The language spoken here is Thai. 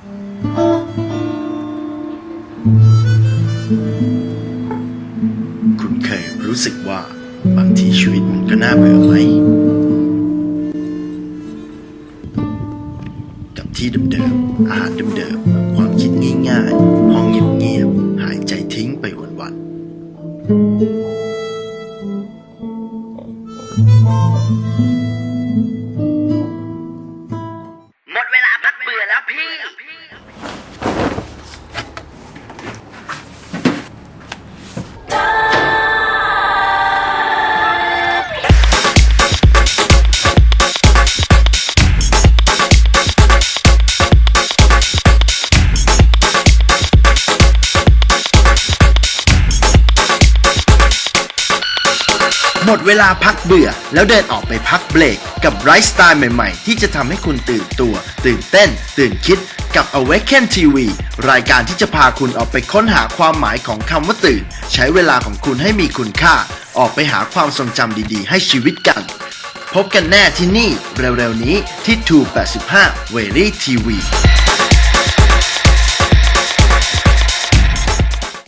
คุณเคยรู้สึกว่าบางทีชีวิตมันก็น่าเบื่อไหม กับที่เดิมๆอาหารเดิมๆความคิดง่ายๆห้องเงียบๆหายใจทิ้งไปวันๆ อ หมดเวลาพักเบื่อ แล้วเดินออกไปพักเบรกกับไลฟ์สไตล์ใหม่ๆ ที่จะทำให้คุณตื่นตัว ตื่นเต้น ตื่นคิดกับ Awaken TV รายการที่จะพาคุณออกไปค้นหาความหมายของคำว่าตื่น ใช้เวลาของคุณให้มีคุณค่า ออกไปหาความทรงจำดีๆ ให้ชีวิตกัน พบกันแน่ที่นี่เร็วๆนี้ที่ 285 v e r y TV